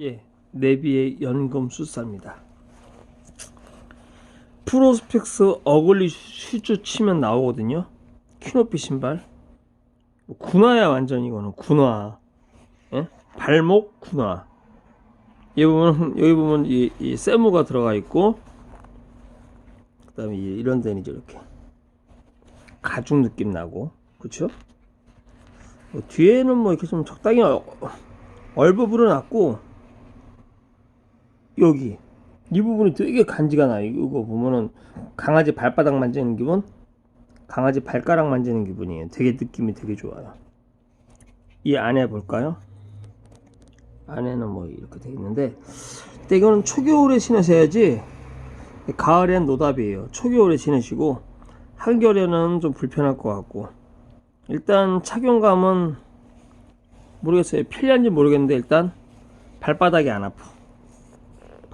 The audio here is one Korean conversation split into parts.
예, 네비의 연금 수사입니다. 프로스펙스 어글리 슈즈 치면 나오거든요. 키높이 신발. 군화야 완전 이거는 군화. 예? 발목 군화. 여기 보면 여기 보면 이, 이 세무가 들어가 있고 그다음에 이- 이런 데는 이제 이렇게 가죽 느낌 나고 그쵸? 뭐 뒤에는 뭐 이렇게 좀 적당히 어- 얼버무려 놨고 여기 이 부분이 되게 간지가 나요. 이거 보면은 강아지 발바닥 만지는 기분, 강아지 발가락 만지는 기분이에요. 되게 느낌이 되게 좋아요. 이 안에 볼까요? 안에는 뭐 이렇게 돼 있는데, 근데 이거는 초겨울에 신으셔야지 가을엔 노답이에요. 초겨울에 신으시고 한겨울에는 좀 불편할 것 같고 일단 착용감은 모르겠어요. 편리한지 모르겠는데 일단 발바닥이 안 아파.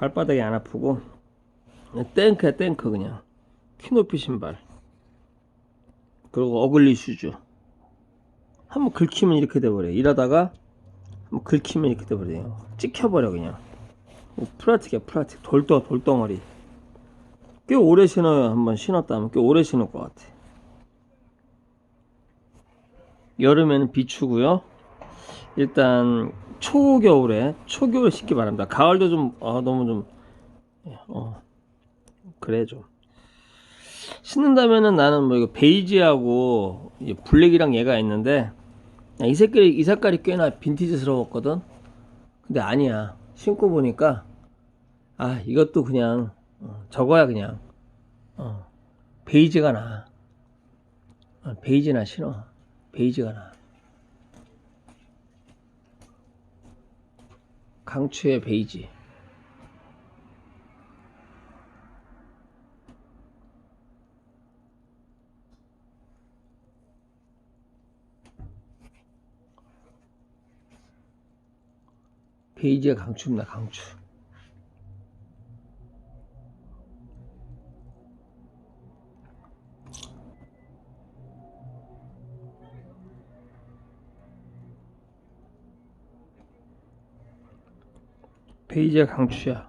발바닥이 안 아프고 땡크야 땡크 그냥. 키높이 신발. 그리고 어글리 슈즈. 한번 긁히면 이렇게 돼버려 일하다가 한번 긁히면 이렇게 돼버려요. 찍혀버려 그냥. 뭐 플라틱이야 플라틱. 돌덩 돌덩어리. 꽤 오래 신어요. 한번 신었다면 꽤 오래 신을 것 같아. 여름에는 비추고요. 일단 초겨울에 초겨울에 신기 바랍니다. 가을도 좀 아, 너무 좀 예, 어, 그래 좀 신는다면은 나는 뭐 이거 베이지하고 이 블랙이랑 얘가 있는데 야, 이 색깔이 이 색깔이 꽤나 빈티지스러웠거든. 근데 아니야 신고 보니까 아 이것도 그냥 어, 저거야 그냥 어, 베이지가 나 어, 베이지나 신어 베이지가 나. 강추의 베이지. 베이지가 강추입니다, 강추. 베이지가 강추야.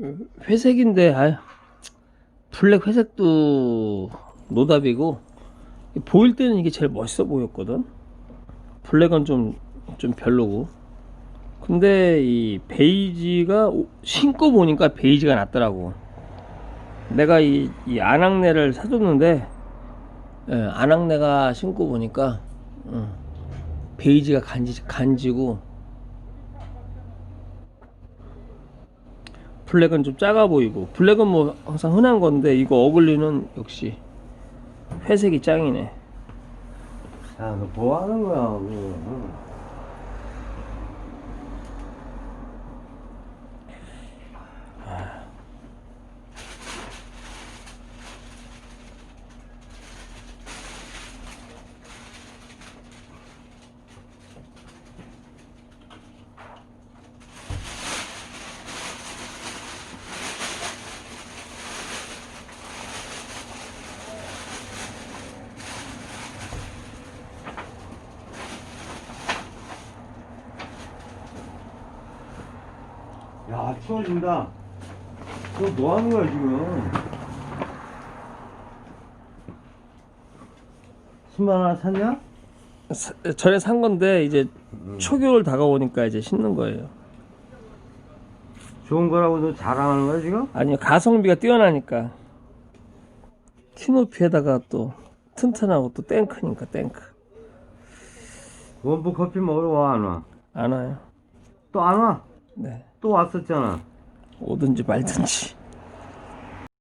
음, 회색인데 아 블랙 회색도 노답이고 보일 때는 이게 제일 멋있어 보였거든. 블랙은 좀 좀 별로고. 근데 이 베이지가 오- 신고 보니까 베이지가 낫더라고. 내가 이, 이 안악내를 사줬는데 예, 안악내가 신고 보니까 음, 베이지가 간지, 간지고 블랙은 좀 작아 보이고 블랙은 뭐 항상 흔한 건데 이거 어글리는 역시 회색이 짱이네. 야, 너 뭐 하는 거야, 그 야, 추워진다. 너 뭐 하는 거야, 지금? 신발 하나 샀냐? 사- 전에 산 건데 이제 초겨울 다가오니까 이제 신는 거예요. 좋은 거라고 너 자랑하는 거야, 지금? 아니요 가성비가 뛰어나니까 키높이에다가 또 튼튼하고 또 탱크니까 탱크 원부 커피 먹으러 와, 안 와? 안 와요. 또 안 와? 네 또 왔었잖아. 오든지 말든지